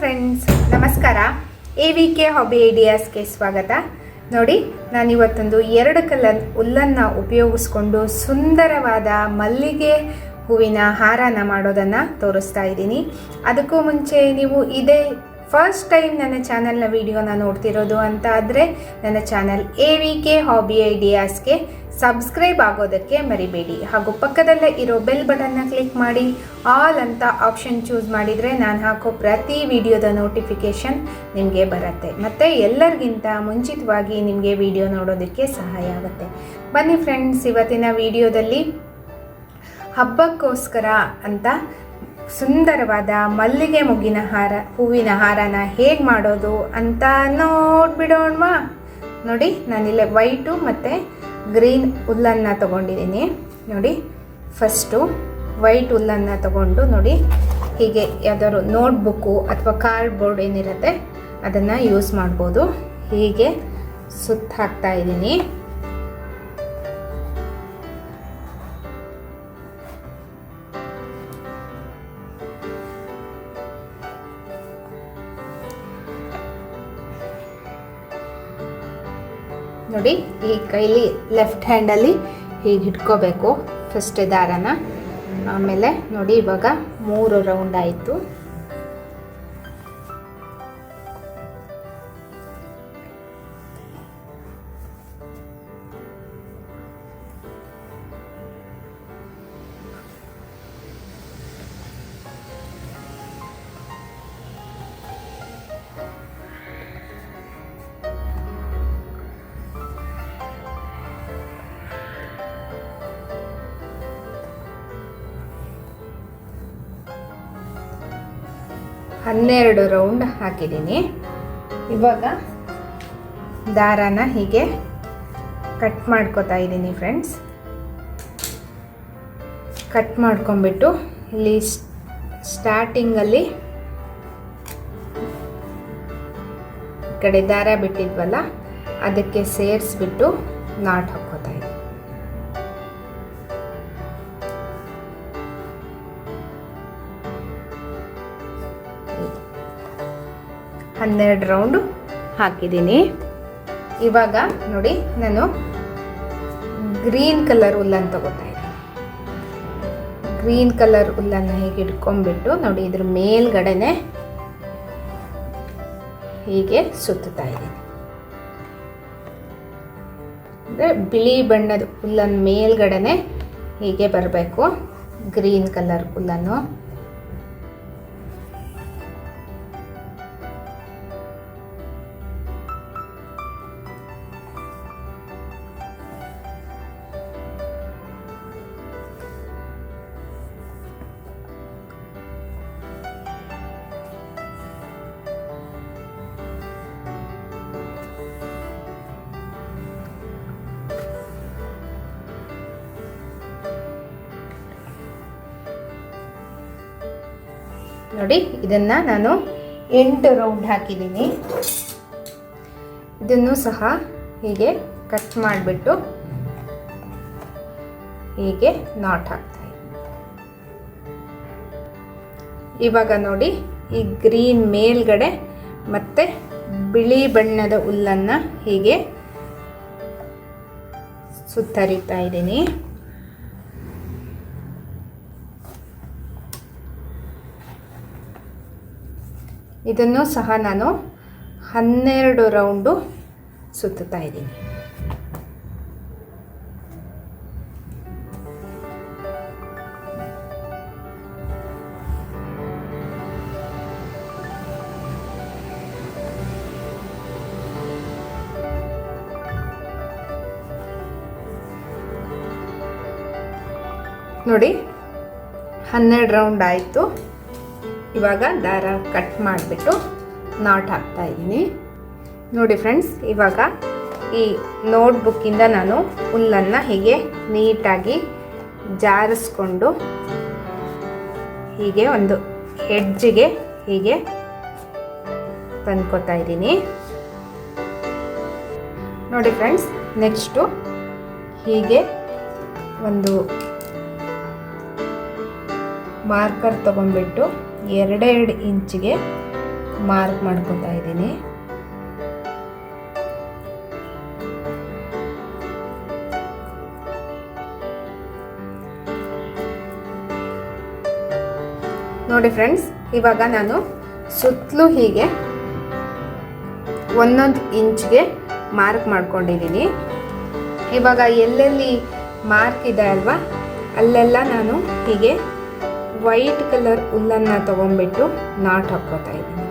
Friends ನಮಸ್ಕಾರ. A V K hobby ಐಡಿಯಾಸ್ಗೆ ಸ್ವಾಗತ. ನೋಡಿ, ನಾನಿವತ್ತೊಂದು ಎರಡು ಕಲರ್ ಹುಲ್ಲನ್ನು ಉಪಯೋಗಿಸ್ಕೊಂಡು ಸುಂದರವಾದ ಮಲ್ಲಿಗೆ ಹೂವಿನ ಹಾರನ ಮಾಡೋದನ್ನು ತೋರಿಸ್ತಾ ಇದ್ದೀನಿ. ಅದಕ್ಕೂ ಮುಂಚೆ ನೀವು ಇದೇ ಫಸ್ಟ್ ಟೈಮ್ ನನ್ನ ಚಾನಲ್ನ ವಿಡಿಯೋನ ನೋಡ್ತಿರೋದು ಅಂತ ಆದರೆ ನನ್ನ channel A V K hobby ಐಡಿಯಾಸ್ಗೆ subscribe ಆಗೋದಕ್ಕೆ ಮರಿಬೇಡಿ. ಹಾಗೂ ಪಕ್ಕದಲ್ಲೇ ಇರೋ ಬೆಲ್ ಬಟನ್ನ ಕ್ಲಿಕ್ ಮಾಡಿ. ಆಲ್ ಅಂತ ಆಪ್ಷನ್ ಚೂಸ್ ಮಾಡಿದರೆ ನಾನು ಹಾಕೋ ಪ್ರತಿ ವಿಡಿಯೋದ ನೋಟಿಫಿಕೇಷನ್ ನಿಮಗೆ ಬರುತ್ತೆ. ಮತ್ತು ಎಲ್ಲರಿಗಿಂತ ಮುಂಚಿತವಾಗಿ ನಿಮಗೆ ವಿಡಿಯೋ ನೋಡೋದಕ್ಕೆ ಸಹಾಯ ಆಗುತ್ತೆ. ಬನ್ನಿ ಫ್ರೆಂಡ್ಸ್ ಇವತ್ತಿನ ವಿಡಿಯೋದಲ್ಲಿ ಹಬ್ಬಕ್ಕೋಸ್ಕರ ಅಂತ ಸುಂದರವಾದ ಮಲ್ಲಿಗೆ ಮುಗ್ಗಿನ ಹಾರ, ಹೂವಿನ ಹಾರನ ಹೇಗೆ ಮಾಡೋದು ಅಂತ ನೋಡ್ಬಿಡೋಣವಾ? ನೋಡಿ, ನಾನಿಲ್ಲೇ ವೈಟು ಮತ್ತು ಗ್ರೀನ್ ಹುಲ್ಲನ್ನು ತೊಗೊಂಡಿದ್ದೀನಿ. ನೋಡಿ, ಫಸ್ಟು ವೈಟ್ ಹುಲ್ಲನ್ನು ತಗೊಂಡು ನೋಡಿ, ಹೀಗೆ ಯಾವ್ದಾದ್ರು ನೋಟ್ಬುಕ್ಕು ಅಥವಾ ಕಾರ್ಡ್ ಬೋರ್ಡ್ ಏನಿರುತ್ತೆ ಅದನ್ನು ಯೂಸ್ ಮಾಡ್ಬೋದು. ಹೀಗೆ ಸುತ್ತ ಹಾಕ್ತಾ ಇದ್ದೀನಿ. ನೋಡಿ, ಈ ಕೈಲಿ ಲೆಫ್ಟ್ ಹ್ಯಾಂಡಲ್ಲಿ ಹೀಗೆ ಹಿಡ್ಕೋಬೇಕು ಫಸ್ಟ್ ದಾರನ. ಆಮೇಲೆ ನೋಡಿ, ಇವಾಗ ಮೂರು ರೌಂಡ್ ಆಯಿತು. ಹನ್ನೆರಡು ರೌಂಡ್ ಹಾಕಿದ್ದೀನಿ. ಇವಾಗ ದಾರಾನ ಹೀಗೆ ಕಟ್ ಮಾಡ್ಕೋತಾ ಇದ್ದೀನಿ ಫ್ರೆಂಡ್ಸ್ ಕಟ್ ಮಾಡ್ಕೊಂಬಿಟ್ಟು ಇಲ್ಲಿ ಸ್ಟಾರ್ಟಿಂಗಲ್ಲಿ ಈ ಕಡೆ ದಾರ ಬಿಟ್ಟಿದ್ವಲ್ಲ, ಅದಕ್ಕೆ ಸೇರಿಸ್ಬಿಟ್ಟು ನಾಟ್ ಹಾಕ್ಕೋತಾ ಹನ್ನೆರಡು ರೌಂಡು ಹಾಕಿದ್ದೀನಿ. ಇವಾಗ ನೋಡಿ, ನಾನು ಗ್ರೀನ್ ಕಲರ್ ಹುಲ್ಲನ್ನು ತಗೋತಾ ಇದ್ದೀನಿ. ಗ್ರೀನ್ ಕಲರ್ ಹುಲ್ಲನ್ನು ಹೀಗೆ ಇಟ್ಕೊಂಡ್ಬಿಟ್ಟು ನೋಡಿ, ಇದ್ರ ಮೇಲ್ಗಡೆನೆ ಹೀಗೆ ಸುತ್ತುತ್ತಾ ಇದ್ದೀನಿ. ಅಂದರೆ ಬಿಳಿ ಬಣ್ಣದ ಹುಲ್ಲನ್ನು ಮೇಲ್ಗಡೆನೆ ಹೀಗೆ ಬರಬೇಕು, ಗ್ರೀನ್ ಕಲರ್ ಹುಲ್ಲನ್ನು ನೋಡಿ, ಇದನ್ನು ನಾನು ಎಂಟು ರೌಂಡ್ ಹಾಕಿದ್ದೀನಿ. ಇದನ್ನು ಸಹ ಹೀಗೆ ಕಟ್ ಮಾಡಿಬಿಟ್ಟು ಹೀಗೆ ನಾಟ್ ಹಾಕ್ತೀನಿ. ಇವಾಗ ನೋಡಿ, ಈ ಗ್ರೀನ್ ಮೇಲ್ಗಡೆ ಮತ್ತೆ ಬಿಳಿ ಬಣ್ಣದ ಹುಲ್ಲನ್ನು ಹೀಗೆ ಸುತ್ತರಿತಾ ಇದ್ದೀನಿ. ಇದನ್ನು ಸಹ ನಾನು ಹನ್ನೆರಡು ರೌಂಡು ಸುತ್ತುತ್ತಾ ಇದ್ದೀನಿ. ನೋಡಿ ಹನ್ನೆರಡು ರೌಂಡ್ ಆಯಿತು. ಇವಾಗ ದಾರ ಕಟ್ ಮಾಡಿಬಿಟ್ಟು ನಾಟ್ ಹಾಕ್ತಾ ಇದ್ದೀನಿ. ನೋಡಿ ಫ್ರೆಂಡ್ಸ್ ಇವಾಗ ಈ ನೋಟ್ಬುಕ್ಕಿಂದ ನಾನು ಹುಲ್ಲನ್ನು ಹೀಗೆ ನೀಟಾಗಿ ಜಾರಿಸ್ಕೊಂಡು ಹೀಗೆ ಒಂದು ಹೆಡ್ಜಿಗೆ ಹೀಗೆ ತಂದ್ಕೊತಾ ಇದ್ದೀನಿ. ನೋಡಿ ಫ್ರೆಂಡ್ಸ್ ನೆಕ್ಸ್ಟು ಹೀಗೆ ಒಂದು ಮಾರ್ಕರ್ ತೊಗೊಂಡ್ಬಿಟ್ಟು ಎರಡೆರಡು ಇಂಚಿಗೆ ಮಾರ್ಕ್ ಮಾಡ್ಕೊತಾ ಇದ್ದೀನಿ. ನೋಡಿ ಫ್ರೆಂಡ್ಸ್, ಇವಾಗ ನಾನು ಸುತ್ತಲೂ ಹೀಗೆ ಒಂದೊಂದು ಇಂಚ್ಗೆ ಮಾರ್ಕ್ ಮಾಡ್ಕೊಂಡಿದ್ದೀನಿ. ಇವಾಗ ಎಲ್ಲೆಲ್ಲಿ ಮಾರ್ಕ್ ಇದೆ ಅಲ್ವಾ, ಅಲ್ಲೆಲ್ಲ ನಾನು ಹೀಗೆ ವೈಟ್ ಕಲರ್ ಹುಲ್ಲನ್ನು ತಗೊಂಡ್ಬಿಟ್ಟು ನಾಟ್ ಹಾಕ್ಕೋತಾ ಇದ್ದೀನಿ.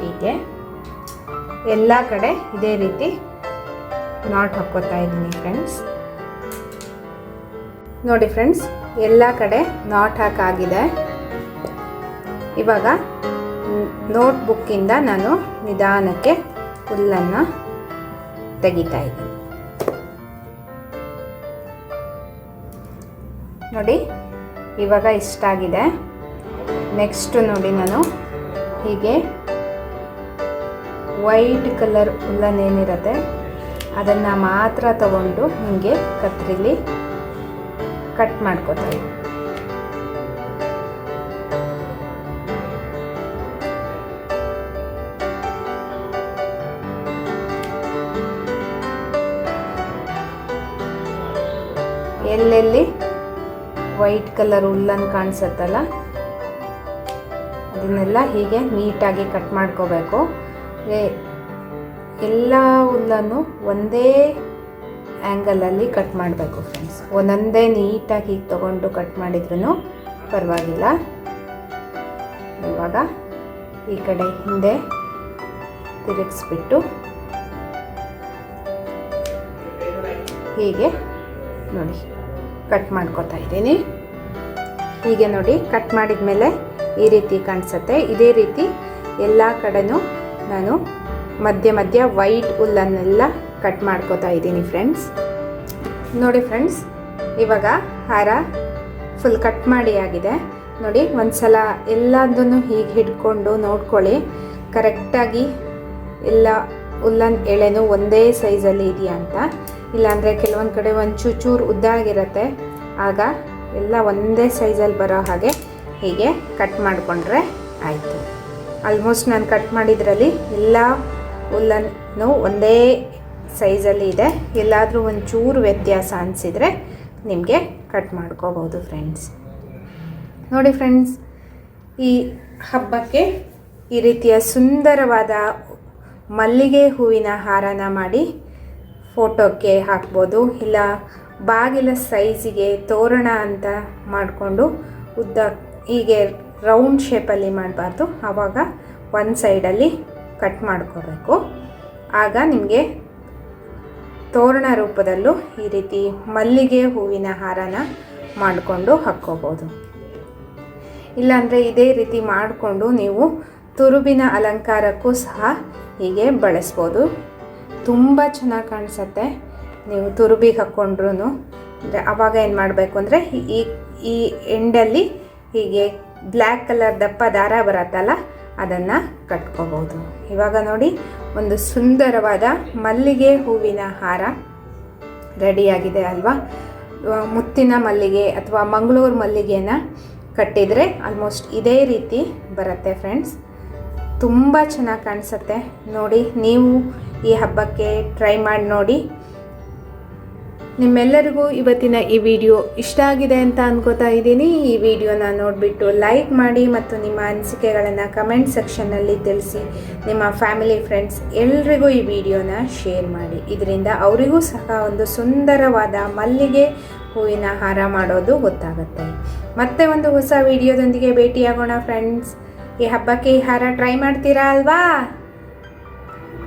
ಹೀಗೆ. ಎಲ್ಲ ಕಡೆ ಇದೇ ರೀತಿ ನಾಟ್ ಹಾಕ್ಕೋತಾ ಇದ್ದೀನಿ ಫ್ರೆಂಡ್ಸ್ ನೋಡಿ ಫ್ರೆಂಡ್ಸ್ ಎಲ್ಲ ಕಡೆ ನಾಟ್ ಹಾಕಾಗಿದೆ ಇವಾಗ ನೋಟ್ಬುಕ್ಕಿಂದ ನಾನು ನಿಧಾನಕ್ಕೆ ಹುಲ್ಲನ್ನು ತೆಗಿತಾ ಇದ್ದೀನಿ. ನೋಡಿ, ಇವಾಗ ಇಷ್ಟಾಗಿದೆ. ನೆಕ್ಸ್ಟು ನೋಡಿ ನಾನು ಹೀಗೆ ವೈಟ್ ಕಲರ್ ಉಲ್ಲನ್ ಏನಿರುತ್ತೆ ಅದನ್ನು ಮಾತ್ರ ತಗೊಂಡು ಹೀಗೆ ಕತ್ತರಿಲಿ ಕಟ್ ಮಾಡ್ಕೋತಾ ಇದ್ದೀನಿ ಎಲ್ಲೆಲ್ಲಿ ವೈಟ್ ಕಲರ್ ಉಲ್ಲನ್ ಕಾಣಿಸುತ್ತಲ್ಲ, ಅದನ್ನೆಲ್ಲ ಹೀಗೆ ನೀಟಾಗಿ ಕಟ್ ಮಾಡ್ಕೋಬೇಕು. ಎಲ್ಲ ಹುಲ್ಲನ್ನು ಒಂದೇ ಆ್ಯಂಗಲಲ್ಲಿ ಕಟ್ ಮಾಡಬೇಕು ಫ್ರೆಂಡ್ಸ್ ಒಂದೊಂದೇ ನೀಟಾಗಿ ಹೀಗೆ ತೊಗೊಂಡು ಕಟ್ ಮಾಡಿದ್ರೂ ಪರವಾಗಿಲ್ಲ. ಇವಾಗ ಈ ಕಡೆ ಹಿಂದೆ ತಿರುಗಿಸ್ಬಿಟ್ಟು ಹೀಗೆ ನೋಡಿ ಕಟ್ ಮಾಡ್ಕೊತಾ ಇದ್ದೀನಿ. ಹೀಗೆ ನೋಡಿ ಕಟ್ ಮಾಡಿದ ಮೇಲೆ ಈ ರೀತಿ ಕಾಣಿಸುತ್ತೆ. ಇದೇ ರೀತಿ ಎಲ್ಲ ಕಡೆನೂ ನಾನು ಮಧ್ಯ ಮಧ್ಯ ವೈಟ್ ಹುಲ್ಲನ್ನೆಲ್ಲ ಕಟ್ ಮಾಡ್ಕೋತಾ ಇದ್ದೀನಿ ಫ್ರೆಂಡ್ಸ್. ನೋಡಿ ಫ್ರೆಂಡ್ಸ್, ಇವಾಗ ಹಾರ ಫುಲ್ ಕಟ್ ಮಾಡಿ ಆಗಿದೆ. ನೋಡಿ ಒಂದು ಸಲ ಎಲ್ಲದನ್ನು ಹೀಗೆ ಹಿಡ್ಕೊಂಡು ನೋಡ್ಕೊಳ್ಳಿ. ಕರೆಕ್ಟಾಗಿ ಎಲ್ಲ ಉಲ್ಲನ್ ಎಳೆನೂ ಒಂದೇ ಸೈಜಲ್ಲಿ ಇದೆಯಾ ಅಂತ. ಇಲ್ಲಾಂದರೆ ಕೆಲವೊಂದು ಕಡೆ ಒಂದು ಚೂಚೂರು ಉದ್ದ ಆಗಿರುತ್ತೆ. ಆಗ ಎಲ್ಲ ಒಂದೇ ಸೈಜಲ್ಲಿ ಬರೋ ಹಾಗೆ ಹೀಗೆ ಕಟ್ ಮಾಡಿಕೊಂಡ್ರೆ ಆಯಿತು. ಆಲ್ಮೋಸ್ಟ್ ನಾನು ಕಟ್ ಮಾಡಿದ್ರಲ್ಲಿ ಎಲ್ಲ ಹುಲ್ಲನ್ನು ಒಂದೇ ಸೈಜಲ್ಲಿ ಇದೆ. ಎಲ್ಲಾದರೂ ಒಂದು ಚೂರು ವ್ಯತ್ಯಾಸ ಅನಿಸಿದರೆ ನಿಮಗೆ ಕಟ್ ಮಾಡ್ಕೋಬೋದು ಫ್ರೆಂಡ್ಸ್ ನೋಡಿ ಫ್ರೆಂಡ್ಸ್ ಈ ಹಬ್ಬಕ್ಕೆ ಈ ರೀತಿಯ ಸುಂದರವಾದ ಮಲ್ಲಿಗೆ ಹೂವಿನ ಹಾರನ ಮಾಡಿ ಫೋಟೋಕ್ಕೆ ಹಾಕ್ಬೋದು. ಇಲ್ಲ, ಬಾಗಿಲ ಸೈಜಿಗೆ ತೋರಣ ಅಂತ ಮಾಡಿಕೊಂಡು ಉದ್ದ ಹೀಗೆ ರೌಂಡ್ ಶೇಪಲ್ಲಿ ಮಾಡಬಾರ್ದು. ಆವಾಗ ಒಂದು ಸೈಡಲ್ಲಿ ಕಟ್ ಮಾಡ್ಕೋಬೇಕು. ಆಗ ನಿಮಗೆ ತೋರಣ ರೂಪದಲ್ಲೂ ಈ ರೀತಿ ಮಲ್ಲಿಗೆ ಹೂವಿನ ಹಾರನ ಮಾಡಿಕೊಂಡು ಹಾಕ್ಕೋಬೋದು. ಇಲ್ಲಾಂದರೆ ಇದೇ ರೀತಿ ಮಾಡಿಕೊಂಡು ನೀವು ತುರುಬಿನ ಅಲಂಕಾರಕ್ಕೂ ಸಹ ಹೀಗೆ ಬಳಸ್ಬೋದು. ತುಂಬ ಚೆನ್ನಾಗಿ ಕಾಣಿಸುತ್ತೆ ನೀವು ತುರುಬಿಗೆ ಹಾಕ್ಕೊಂಡ್ರೂ ಅಂದರೆ ಆವಾಗ ಏನು ಮಾಡಬೇಕು ಅಂದರೆ ಈ ಈ ಎಂಡಲ್ಲಿ ಹೀಗೆ ಬ್ಲ್ಯಾಕ್ ಕಲರ್ ದಪ್ಪ ದಾರ ಬರತ್ತಲ್ಲ, ಅದನ್ನು ಕಟ್ಕೋಬೋದು ಇವಾಗ ನೋಡಿ, ಒಂದು ಸುಂದರವಾದ ಮಲ್ಲಿಗೆ ಹೂವಿನ ಹಾರ ರೆಡಿಯಾಗಿದೆ ಅಲ್ವಾ? ಮುತ್ತಿನ ಮಲ್ಲಿಗೆ ಅಥವಾ ಮಂಗಳೂರು ಮಲ್ಲಿಗೆನ ಕಟ್ಟಿದರೆ ಆಲ್ಮೋಸ್ಟ್ ಇದೇ ರೀತಿ ಬರುತ್ತೆ ಫ್ರೆಂಡ್ಸ್ ತುಂಬ ಚೆನ್ನಾಗಿ ಕಾಣಿಸುತ್ತೆ. ನೋಡಿ, ನೀವು ಈ ಹಬ್ಬಕ್ಕೆ ಟ್ರೈ ಮಾಡಿ ನೋಡಿ. ನಿಮ್ಮೆಲ್ಲರಿಗೂ ಇವತ್ತಿನ ಈ ವಿಡಿಯೋ ಇಷ್ಟ ಆಗಿದೆ ಅಂತ ಅನ್ಕೋತಾ ಇದ್ದೀನಿ. ಈ ವಿಡಿಯೋನ ನೋಡಿಬಿಟ್ಟು ಲೈಕ್ ಮಾಡಿ ಮತ್ತು ನಿಮ್ಮ ಅನಿಸಿಕೆಗಳನ್ನು ಕಮೆಂಟ್ ಸೆಕ್ಷನ್ನಲ್ಲಿ ತಿಳಿಸಿ. ನಿಮ್ಮ ಫ್ಯಾಮಿಲಿ ಫ್ರೆಂಡ್ಸ್ ಎಲ್ರಿಗೂ ಈ ವಿಡಿಯೋನ ಶೇರ್ ಮಾಡಿ. ಇದರಿಂದ ಅವರಿಗೂ ಸಹ ಒಂದು ಸುಂದರವಾದ ಮಲ್ಲಿಗೆ ಹೂವಿನ ಹಾರ ಮಾಡೋದು ಗೊತ್ತಾಗುತ್ತೆ. ಮತ್ತೆ ಒಂದು ಹೊಸ ವಿಡಿಯೋದೊಂದಿಗೆ ಭೇಟಿಯಾಗೋಣ ಫ್ರೆಂಡ್ಸ್ ಈ ಹಬ್ಬಕ್ಕೆ ಈ ಹಾರ ಟ್ರೈ ಮಾಡ್ತೀರಾ ಅಲ್ವಾ?